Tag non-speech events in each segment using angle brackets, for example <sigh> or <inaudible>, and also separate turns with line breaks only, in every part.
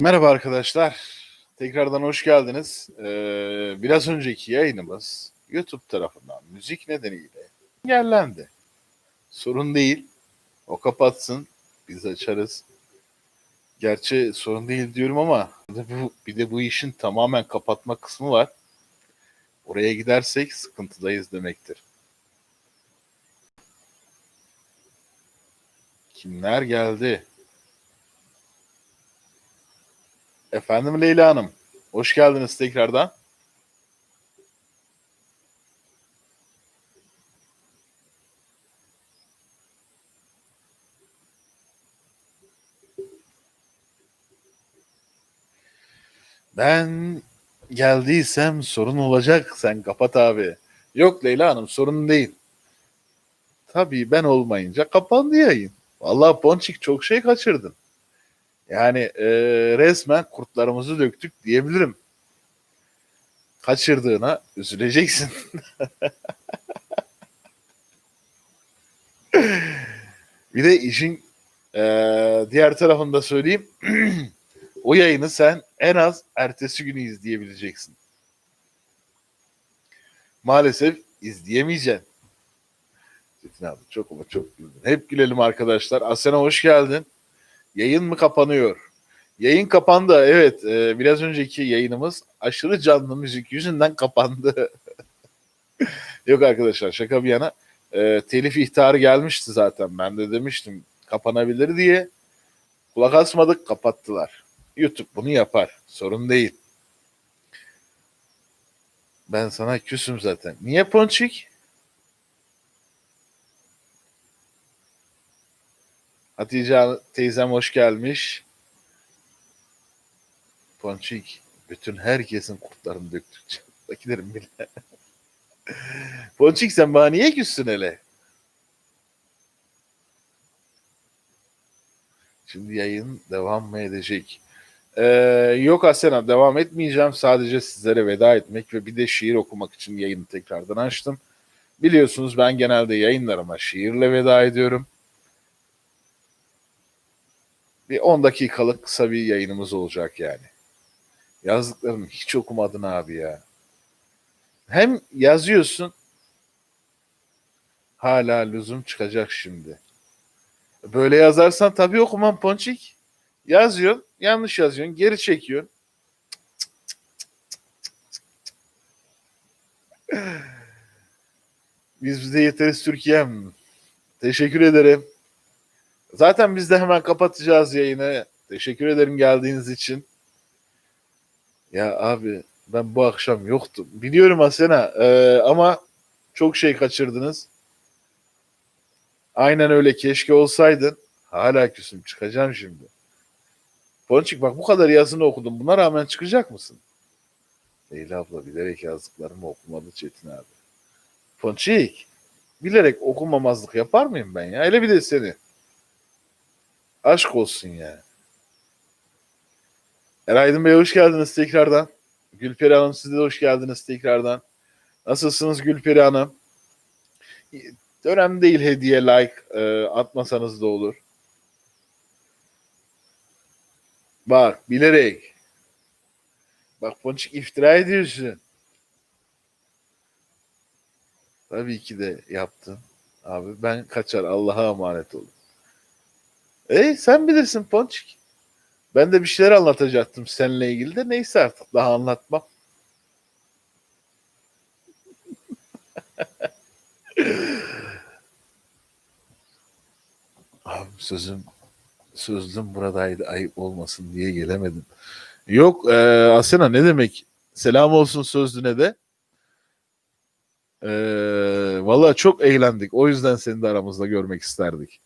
Merhaba arkadaşlar. Tekrardan hoş geldiniz. Ee, biraz önceki yayınımız YouTube tarafından müzik nedeniyle engellendi. Sorun değil. O kapatsın. Biz açarız. Gerçi sorun değil diyorum ama bu, bir de bu işin tamamen kapatma kısmı var. Oraya gidersek sıkıntıdayız demektir. Kimler geldi? Efendim Leyla Hanım. Hoş geldiniz tekrardan. Ben geldiysem sorun olacak. Sen kapat abi. Yok Leyla Hanım sorun değil. Tabii ben olmayınca kapandı yayın. Vallahi Ponçik çok şey kaçırdın. Yani e, resmen kurtlarımızı döktük diyebilirim. Kaçırdığına üzüleceksin. <laughs> bir de işin e, diğer tarafını da söyleyeyim. <clears throat> o yayını sen en az ertesi günü izleyebileceksin. Maalesef izleyemeyeceksin. Çetin abi çok ama çok güldün. Hep gülelim arkadaşlar. Asena hoş geldin. Yayın mı kapanıyor? Yayın kapandı. Evet. e, biraz önceki yayınımız aşırı canlı müzik yüzünden kapandı. <laughs> Yok arkadaşlar şaka bir yana. E, telif ihtarı gelmişti zaten. Ben de demiştim kapanabilir diye. Kulak asmadık kapattılar. YouTube bunu yapar. Sorun değil. Ben sana küsüm zaten. Niye Ponçik? Hatice teyzem hoş gelmiş. Ponçik, bütün herkesin kurtlarını döktük. Çantakilerin bile. <laughs> Ponçik sen bana niye küssün hele? Şimdi yayın devam mı edecek? Ee, yok Asena devam etmeyeceğim. Sadece sizlere veda etmek ve bir de şiir okumak için yayını tekrardan açtım. Biliyorsunuz ben genelde yayınlarıma şiirle veda ediyorum. Bir 10 dakikalık kısa bir yayınımız olacak yani. Yazdıklarımı hiç okumadın abi ya. Hem yazıyorsun hala lüzum çıkacak şimdi. Böyle yazarsan tabii okumam Ponçik. Yazıyorsun, yanlış yazıyorsun, geri çekiyorsun. Biz bize yeteriz Türkiye'm. Teşekkür ederim. Zaten biz de hemen kapatacağız yayını. Teşekkür ederim geldiğiniz için. Ya abi ben bu akşam yoktum. Biliyorum Asena ee, ama çok şey kaçırdınız. Aynen öyle keşke olsaydın. Hala küsüm çıkacağım şimdi. Ponçik bak bu kadar yazını okudum. Buna rağmen çıkacak mısın? Leyla abla bilerek yazdıklarımı okumadı Çetin abi. Ponçik bilerek okumamazlık yapar mıyım ben ya? Hele bir de seni. Aşk olsun ya. Eraydın Bey hoş geldiniz tekrardan. Gülperi Hanım siz de hoş geldiniz tekrardan. Nasılsınız Gülperi Hanım? Önemli değil hediye, like e, atmasanız da olur. Bak bilerek. Bak Ponçik iftira ediyorsun. Tabii ki de yaptım. Abi ben kaçar Allah'a emanet olun. E sen bilirsin Ponçik. Ben de bir şeyler anlatacaktım seninle ilgili de neyse artık daha anlatmam. <laughs> Abi sözüm sözlüm buradaydı ayıp olmasın diye gelemedim. Yok e, Asena ne demek? Selam olsun sözlüne de. E, Valla çok eğlendik. O yüzden seni de aramızda görmek isterdik.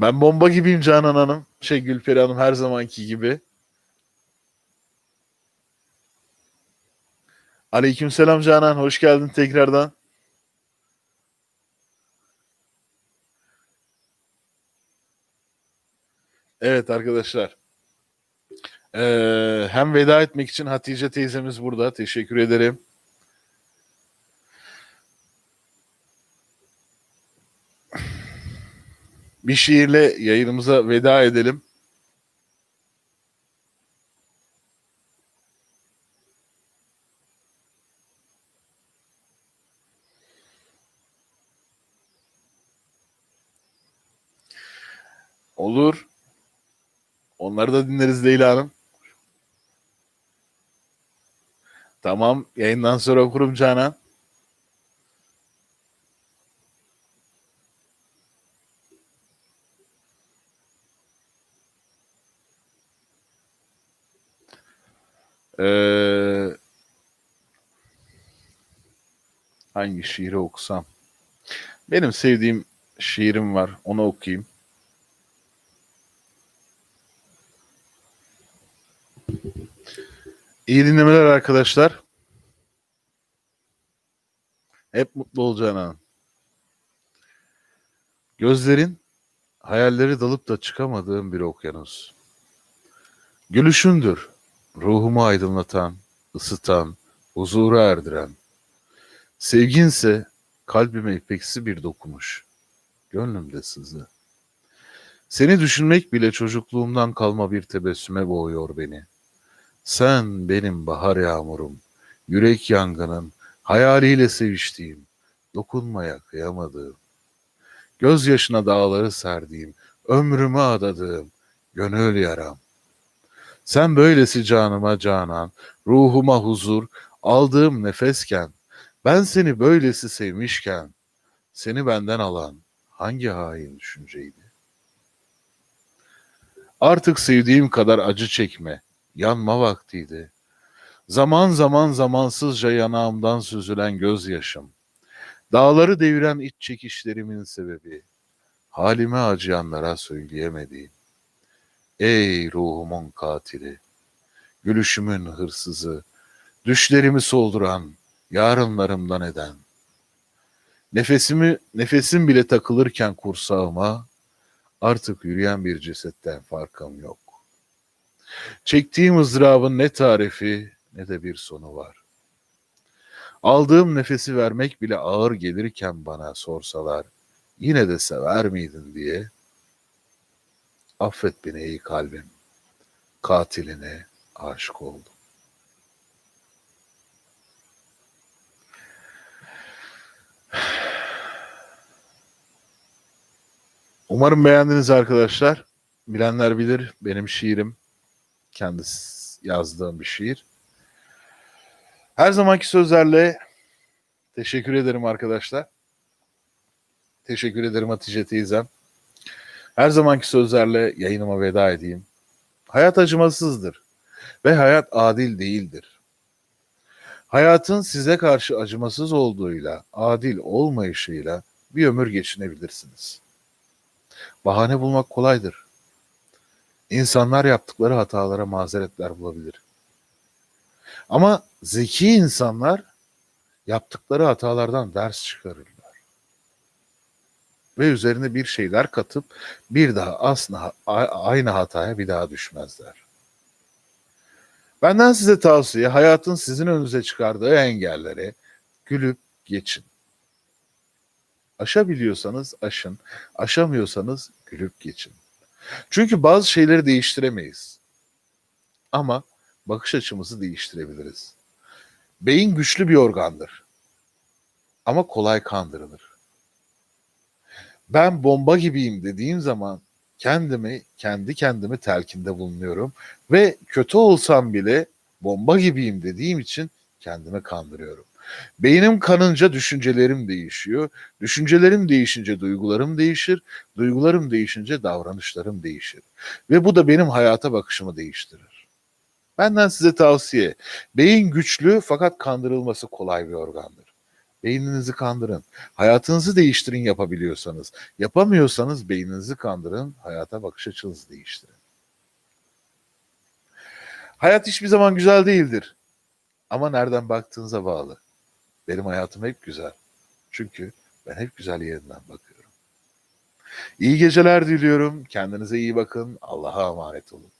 Ben bomba gibiyim Canan Hanım. Şey Gülperi Hanım her zamanki gibi. Aleykümselam Canan. Hoş geldin tekrardan. Evet arkadaşlar. Ee, hem veda etmek için Hatice teyzemiz burada. Teşekkür ederim. bir şiirle yayınımıza veda edelim. Olur. Onları da dinleriz Leyla Hanım. Tamam. Yayından sonra okurum Canan. Ee, hangi şiiri okusam? Benim sevdiğim şiirim var. Onu okuyayım. İyi dinlemeler arkadaşlar. Hep mutlu olacağına. Gözlerin hayalleri dalıp da çıkamadığım bir okyanus. Gülüşündür ruhumu aydınlatan, ısıtan, huzura erdiren. Sevginse kalbime ipeksi bir dokunuş. Gönlümde sızı. Seni düşünmek bile çocukluğumdan kalma bir tebessüme boğuyor beni. Sen benim bahar yağmurum, yürek yangının, hayaliyle seviştiğim, dokunmaya kıyamadığım, gözyaşına dağları serdiğim, ömrümü adadığım, gönül yaram. Sen böylesi canıma canan, ruhuma huzur, aldığım nefesken, ben seni böylesi sevmişken, seni benden alan hangi hain düşünceydi? Artık sevdiğim kadar acı çekme, yanma vaktiydi. Zaman zaman zamansızca yanağımdan süzülen gözyaşım. Dağları deviren iç çekişlerimin sebebi. Halime acıyanlara söyleyemediğim. Ey ruhumun katili, gülüşümün hırsızı, düşlerimi solduran, yarınlarımdan eden. Nefesimi, nefesim bile takılırken kursağıma, artık yürüyen bir cesetten farkım yok. Çektiğim ızdırabın ne tarifi ne de bir sonu var. Aldığım nefesi vermek bile ağır gelirken bana sorsalar, yine de sever miydin diye, affet beni ey kalbim, katiline aşık oldum. Umarım beğendiniz arkadaşlar. Bilenler bilir benim şiirim kendisi yazdığım bir şiir. Her zamanki sözlerle teşekkür ederim arkadaşlar. Teşekkür ederim Hatice teyzem. Her zamanki sözlerle yayınıma veda edeyim. Hayat acımasızdır ve hayat adil değildir. Hayatın size karşı acımasız olduğuyla, adil olmayışıyla bir ömür geçinebilirsiniz. Bahane bulmak kolaydır. İnsanlar yaptıkları hatalara mazeretler bulabilir. Ama zeki insanlar yaptıkları hatalardan ders çıkarırlar. Ve üzerine bir şeyler katıp bir daha asla aynı hataya bir daha düşmezler. Benden size tavsiye hayatın sizin önünüze çıkardığı engelleri gülüp geçin. Aşabiliyorsanız aşın, aşamıyorsanız gülüp geçin. Çünkü bazı şeyleri değiştiremeyiz. Ama bakış açımızı değiştirebiliriz. Beyin güçlü bir organdır. Ama kolay kandırılır. Ben bomba gibiyim dediğim zaman kendimi, kendi kendimi telkinde bulunuyorum ve kötü olsam bile bomba gibiyim dediğim için kendimi kandırıyorum. Beynim kanınca düşüncelerim değişiyor. Düşüncelerim değişince duygularım değişir. Duygularım değişince davranışlarım değişir. Ve bu da benim hayata bakışımı değiştirir. Benden size tavsiye. Beyin güçlü fakat kandırılması kolay bir organdır. Beyninizi kandırın. Hayatınızı değiştirin yapabiliyorsanız. Yapamıyorsanız beyninizi kandırın. Hayata bakış açınızı değiştirin. Hayat hiçbir zaman güzel değildir. Ama nereden baktığınıza bağlı. Benim hayatım hep güzel. Çünkü ben hep güzel yerinden bakıyorum. İyi geceler diliyorum. Kendinize iyi bakın. Allah'a emanet olun.